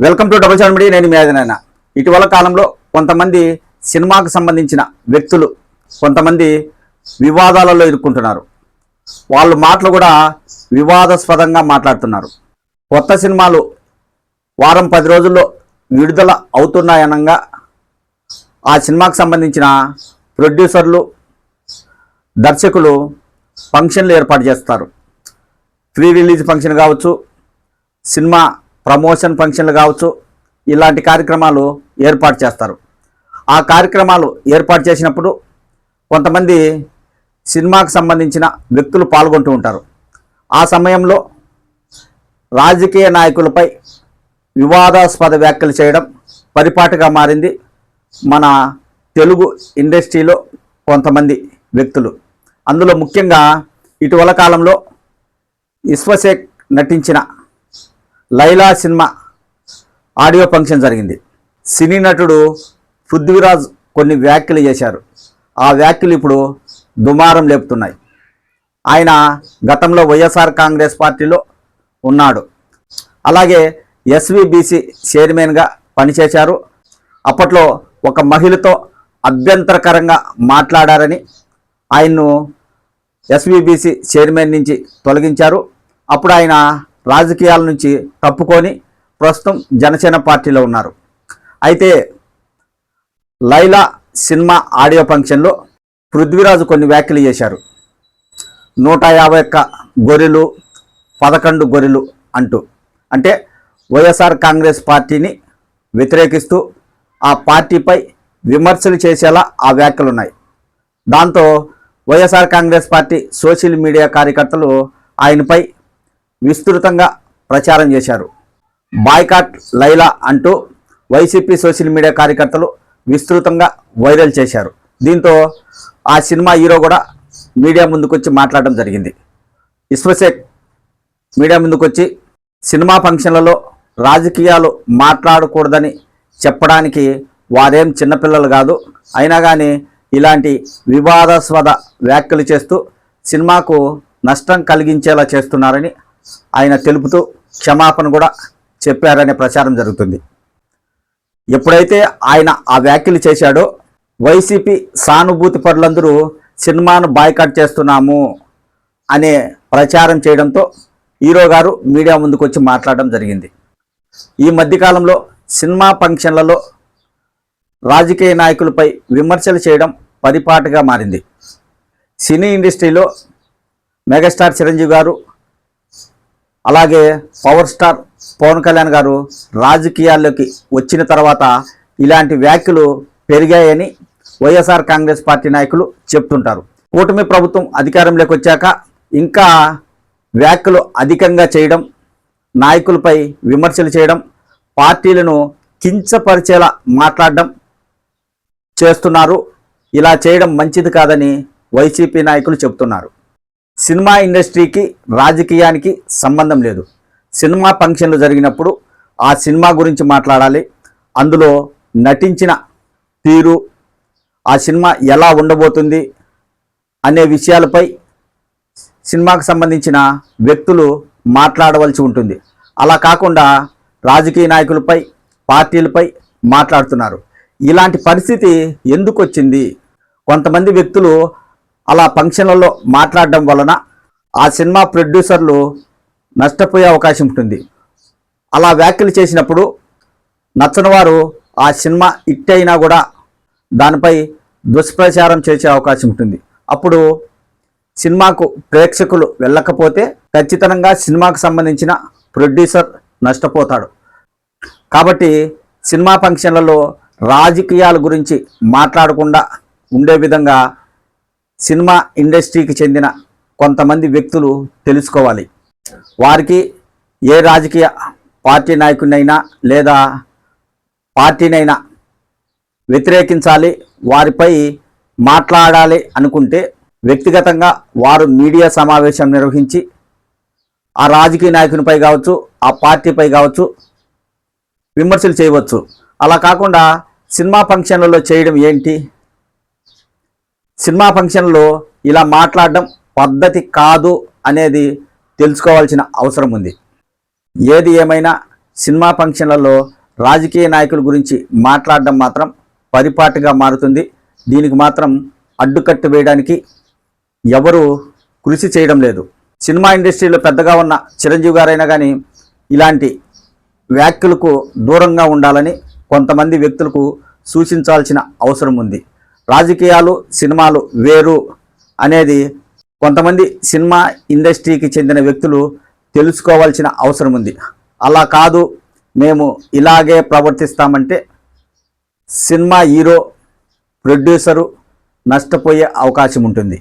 Welcome to double seven media నేను మీ ఇటీవల కాలంలో కొంతమంది సినిమాకు సంబంధించిన వ్యక్తులు కొంతమంది వివాదాలలో ఇరుక్కుంటున్నారు. వాళ్ళ మాటలు కూడా వివాదాస్పదంగా మాట్లాడుతున్నారు. కొత్త సినిమాలు వారం పది రోజుల్లో విడుదల అవుతున్నాయనగా ఆ సినిమాకు సంబంధించిన ప్రొడ్యూసర్లు దర్శకులు ఫంక్షన్లు ఏర్పాటు చేస్తారు. ప్రీ రిలీజ్ ఫంక్షన్ కావచ్చు సినిమా ప్రమోషన్ ఫంక్షన్లు కావచ్చు ఇలాంటి కార్యక్రమాలు ఏర్పాటు చేస్తారు. ఆ కార్యక్రమాలు ఏర్పాటు చేసినప్పుడు కొంతమంది సినిమాకు సంబంధించిన వ్యక్తులు పాల్గొంటూ ఉంటారు. ఆ సమయంలో రాజకీయ నాయకులపై వివాదాస్పద వ్యాఖ్యలు చేయడం పరిపాటుగా మారింది మన తెలుగు ఇండస్ట్రీలో కొంతమంది వ్యక్తులు. అందులో ముఖ్యంగా ఇటీవల కాలంలో విశ్వశేఖ్ నటించిన లైలా సినిమా ఆడియో ఫంక్షన్ జరిగింది. సినీ నటుడు పృథ్వీరాజ్ కొన్ని వ్యాఖ్యలు చేశారు. ఆ వ్యాఖ్యలు ఇప్పుడు దుమారం లేపుతున్నాయి. ఆయన గతంలో వైఎస్ఆర్ కాంగ్రెస్ పార్టీలో ఉన్నాడు. అలాగే ఎస్విబిసి చైర్మన్గా పనిచేశారు. అప్పట్లో ఒక మహిళతో అభ్యంతరకరంగా మాట్లాడారని ఆయన్ను ఎస్విబిసి చైర్మన్ నుంచి తొలగించారు. అప్పుడు ఆయన రాజకీయాల నుంచి తప్పుకొని ప్రస్తుతం జనసేన పార్టీలో ఉన్నారు. అయితే లైలా సినిమా ఆడియో ఫంక్షన్లో పృథ్వీరాజు కొన్ని వ్యాఖ్యలు చేశారు. నూట యాభై ఒక్క గొర్రెలు పదకొండు గొర్రెలు అంటూ. అంటే వైఎస్ఆర్ కాంగ్రెస్ పార్టీని వ్యతిరేకిస్తూ ఆ పార్టీపై విమర్శలు చేసేలా ఆ వ్యాఖ్యలు ఉన్నాయి. దాంతో YSR Congress party social media కార్యకర్తలు ఆయనపై విస్తృతంగా ప్రచారం చేశారు. బాయ్కాట్ లైలా అంటూ వైసీపీ సోషల్ మీడియా కార్యకర్తలు విస్తృతంగా వైరల్ చేశారు. దీంతో ఆ సినిమా హీరో కూడా మీడియా ముందుకొచ్చి మాట్లాడడం జరిగింది. విశ్వశేఖ్ మీడియా ముందుకొచ్చి సినిమా ఫంక్షన్లలో రాజకీయాలు మాట్లాడకూడదని చెప్పడానికి వారేం చిన్నపిల్లలు కాదు. అయినా కానీ ఇలాంటి వివాదాస్పద వ్యాఖ్యలు చేస్తూ సినిమాకు నష్టం కలిగించేలా చేస్తున్నారని ఆయన తెలుపుతూ క్షమాపణ కూడా చెప్పారనే ప్రచారం జరుగుతుంది. ఎప్పుడైతే ఆయన ఆ వ్యాఖ్యలు చేశాడో వైసీపీ సానుభూతి పరులందరూ సినిమాను బాయ్కాట్ చేస్తున్నాము అనే ప్రచారం చేయడంతో హీరో గారు మీడియా ముందుకు వచ్చి మాట్లాడడం జరిగింది. ఈ మధ్యకాలంలో సినిమా ఫంక్షన్లలో రాజకీయ నాయకులపై విమర్శలు చేయడం పరిపాటుగా మారింది. సినీ ఇండస్ట్రీలో మెగాస్టార్ చిరంజీవి గారు అలాగే పవర్ స్టార్ పవన్ కళ్యాణ్ గారు రాజకీయాల్లోకి వచ్చిన తర్వాత ఇలాంటి వ్యాఖ్యలు పెరిగాయని వైఎస్ఆర్ కాంగ్రెస్ పార్టీ నాయకులు చెప్తుంటారు. కూటమి ప్రభుత్వం అధికారంలోకి వచ్చాక ఇంకా వ్యాఖ్యలు అధికంగా చేయడం నాయకులపై విమర్శలు చేయడం పార్టీలను కించపరిచేలా మాట్లాడడం చేస్తున్నారు. ఇలా చేయడం మంచిది కాదని వైసీపీ నాయకులు చెబుతున్నారు సినిమా ఇండస్ట్రీకి రాజకీయానికి సంబంధం లేదు. సినిమా ఫంక్షన్లు జరిగినప్పుడు ఆ సినిమా గురించి మాట్లాడాలి. అందులో నటించిన తీరు ఆ సినిమా ఎలా ఉండబోతుంది అనే విషయాలపై సినిమాకు సంబంధించిన వ్యక్తులు మాట్లాడవలసి ఉంటుంది. అలా కాకుండా రాజకీయ నాయకులపై పార్టీలపై మాట్లాడుతున్నారు. ఇలాంటి పరిస్థితి ఎందుకు వచ్చింది? కొంతమంది వ్యక్తులు అలా ఫంక్షన్లలో మాట్లాడడం వలన ఆ సినిమా ప్రొడ్యూసర్లు నష్టపోయే అవకాశం ఉంటుంది. అలా వ్యాఖ్యలు చేసినప్పుడు నచ్చని వారు ఆ సినిమా హిట్ అయినా కూడా దానిపై దుష్ప్రచారం చేసే అవకాశం ఉంటుంది. అప్పుడు సినిమాకు ప్రేక్షకులు వెళ్ళకపోతే ఖచ్చితంగా సినిమాకు సంబంధించిన ప్రొడ్యూసర్ నష్టపోతాడు. కాబట్టి సినిమా ఫంక్షన్లలో రాజకీయాల గురించి మాట్లాడకుండా ఉండే విధంగా సినిమా ఇండస్ట్రీకి చెందిన కొంతమంది వ్యక్తులు తెలుసుకోవాలి. వారికి ఏ రాజకీయ పార్టీ నాయకుడినైనా లేదా పార్టీనైనా వ్యతిరేకించాలి వారిపై మాట్లాడాలి అనుకుంటే వ్యక్తిగతంగా వారు మీడియా సమావేశం నిర్వహించి ఆ రాజకీయ నాయకునిపై కావచ్చు ఆ పార్టీపై కావచ్చు విమర్శలు చేయవచ్చు. అలా కాకుండా సినిమా ఫంక్షన్లలో చేయడం ఏంటి? సినిమా ఫంక్షన్లో ఇలా మాట్లాడడం పద్ధతి కాదు అనేది తెలుసుకోవాల్సిన అవసరం ఉంది. ఏది ఏమైనా సినిమా ఫంక్షన్లలో రాజకీయ నాయకుల గురించి మాట్లాడడం మాత్రం పరిపాటిగా మారుతుంది. దీనికి మాత్రం అడ్డుకట్టు వేయడానికి ఎవరు కృషి చేయడం లేదు. సినిమా ఇండస్ట్రీలో పెద్దగా ఉన్న చిరంజీవి గారైనా కానీ ఇలాంటి వ్యాఖ్యలకు దూరంగా ఉండాలని కొంతమంది వ్యక్తులకు సూచించాల్సిన అవసరం ఉంది. రాజకీయాలు సినిమాలు వేరు అనేది కొంతమంది సినిమా ఇండస్ట్రీకి చెందిన వ్యక్తులు తెలుసుకోవాల్సిన అవసరం ఉంది. అలా కాదు మేము ఇలాగే ప్రవర్తిస్తామంటే సినిమా హీరో ప్రొడ్యూసరు నష్టపోయే అవకాశం ఉంటుంది.